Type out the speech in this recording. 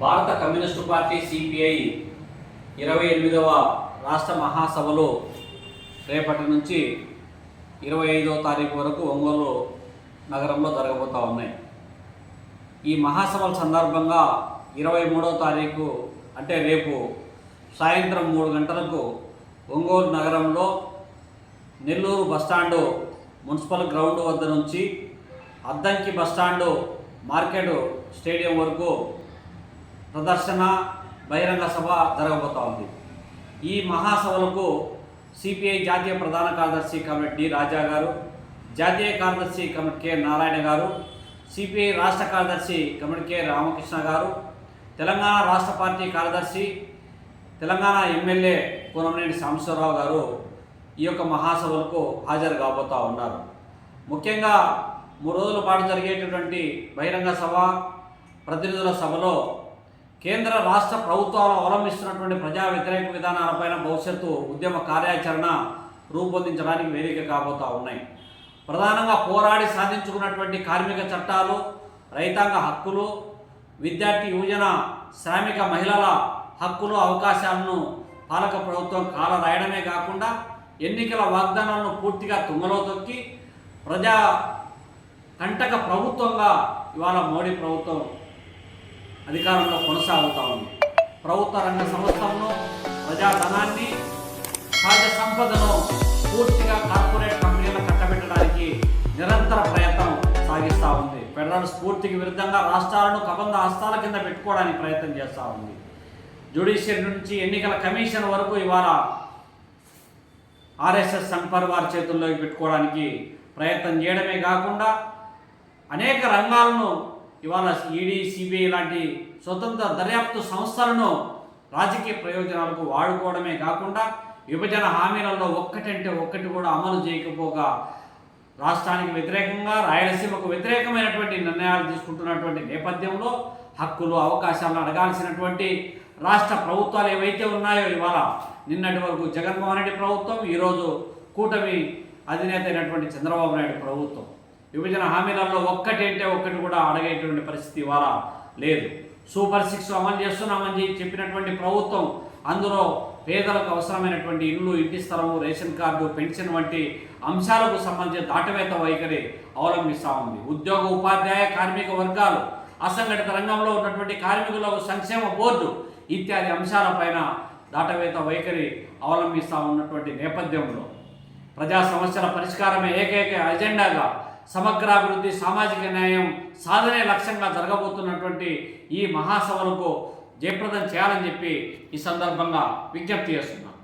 Party CPI ఇరవై ఎనిమిదవ రాష్ట్ర మహాసభలు రేపటి నుంచి ఇరవై ఐదవ తారీఖు వరకు ఒంగోలు నగరంలో జరగబోతూ ఉన్నాయి. ఈ మహాసభల సందర్భంగా ఇరవై మూడవ తారీఖు అంటే రేపు సాయంత్రం మూడు గంటలకు ఒంగోలు నగరంలో నెల్లూరు బస్టాండు మున్సిపల్ గ్రౌండ్ వద్ద నుంచి అద్దంకి బస్టాండు మార్కెట్ స్టేడియం వరకు ప్రదర్శన బహిరంగ సభ జరగబోతా ఉంది. ఈ మహాసభలకు సిపిఐ జాతీయ ప్రధాన కార్యదర్శి కమిటీ డి రాజా గారు జాతీయ కార్యదర్శి కమిటీ కె నారాయణ గారు సిపిఐ రాష్ట్ర కార్యదర్శి కమిటీ కె రామకృష్ణ గారు తెలంగాణ రాష్ట్ర పార్టీ కార్యదర్శి తెలంగాణ ఎమ్మెల్యే కోనమనేని సాంబశ్వరరావు గారు ఈ యొక్క మహాసభలకు హాజరు కాబోతూ ఉన్నారు. ముఖ్యంగా మూడు రోజుల పాటు జరిగేటటువంటి బహిరంగ సభ ప్రతినిధుల సభలో కేంద్ర రాష్ట్ర ప్రభుత్వాలు అవలంబిస్తున్నటువంటి ప్రజా వ్యతిరేక విధానాలపైన భవిష్యత్తు ఉద్యమ కార్యాచరణ రూపొందించడానికి వేదిక కాబోతూ ఉన్నాయి. ప్రధానంగా పోరాడి సాధించుకున్నటువంటి కార్మిక చట్టాలు రైతాంగ హక్కులు విద్యార్థి యువజన శ్రామిక మహిళల హక్కులు అవకాశాలను పాలక ప్రభుత్వం కాల రాయడమే కాకుండా ఎన్నికల వాగ్దానాలను పూర్తిగా తుంగలో తొక్కి ప్రజా కంటక ప్రభుత్వంగా ఇవాళ మోడీ ప్రభుత్వం అధికారంలో కొనసాగుతూ ఉంది. ప్రభుత్వ రంగ సంస్థలను ప్రజాధనాన్ని సహజ సంపదను పూర్తిగా కార్పొరేట్ కంపెనీలను కట్టబెట్టడానికి నిరంతర ప్రయత్నం సాగిస్తూ ఉంది. ఫెడరల్ స్ఫూర్తికి విరుద్ధంగా రాష్ట్రాలను కబంధ హస్తాల కింద పెట్టుకోవడానికి ప్రయత్నం చేస్తూ ఉంది. జ్యుడిషియరీ నుంచి ఎన్నికల కమిషన్ వరకు ఇవాళ ఆర్ఎస్ఎస్ సంపర్వార్ చేతుల్లోకి పెట్టుకోవడానికి ప్రయత్నం చేయడమే కాకుండా అనేక రంగాలను ఇవాళ ఈడీ సిబిఐ లాంటి స్వతంత్ర దర్యాప్తు సంస్థలను రాజకీయ ప్రయోజనాలకు వాడుకోవడమే కాకుండా విభజన హామీలలో ఒక్కటంటే ఒక్కటి కూడా అమలు చేయకపోగా రాష్ట్రానికి వ్యతిరేకంగా రాయలసీమకు వ్యతిరేకమైనటువంటి నిర్ణయాలు తీసుకుంటున్నటువంటి నేపథ్యంలో హక్కులు అవకాశాలను అడగాల్సినటువంటి రాష్ట్ర ప్రభుత్వాలు ఏవైతే ఉన్నాయో ఇవాళ నిన్నటి వరకు జగన్మోహన్ రెడ్డి ప్రభుత్వం ఈరోజు కూటమి అధినేత అయినటువంటి చంద్రబాబు నాయుడు ప్రభుత్వం. విభజన హామీలలో ఒక్కటంటే ఒక్కటి కూడా అడగేటువంటి పరిస్థితి ఇవాళ లేదు. సూపర్ సిక్స్ అమలు చేస్తున్నామని చెప్పినటువంటి ప్రభుత్వం అందులో పేదలకు అవసరమైనటువంటి ఇల్లు ఇంటి స్థలము రేషన్ కార్డు పెన్షన్ వంటి అంశాలకు సంబంధించిన దాటవేత వైఖరి అవలంబిస్తూ ఉంది. ఉద్యోగ ఉపాధ్యాయ కార్మిక వర్గాలు అసంఘటిత రంగంలో ఉన్నటువంటి కార్మికులకు సంక్షేమ బోర్డు ఇత్యాది అంశాలపైన దాటవేత వైఖరి అవలంబిస్తూ ఉన్నటువంటి నేపథ్యంలో ప్రజా సమస్యల పరిష్కారమే ఏకైక అజెండాగా సమగ్రాభివృద్ధి సామాజిక న్యాయం సాధనే లక్ష్యంగా జరగబోతున్నటువంటి ఈ మహాసభలకు జయప్రదం చేయాలని చెప్పి ఈ సందర్భంగా విజ్ఞప్తి చేస్తున్నాను.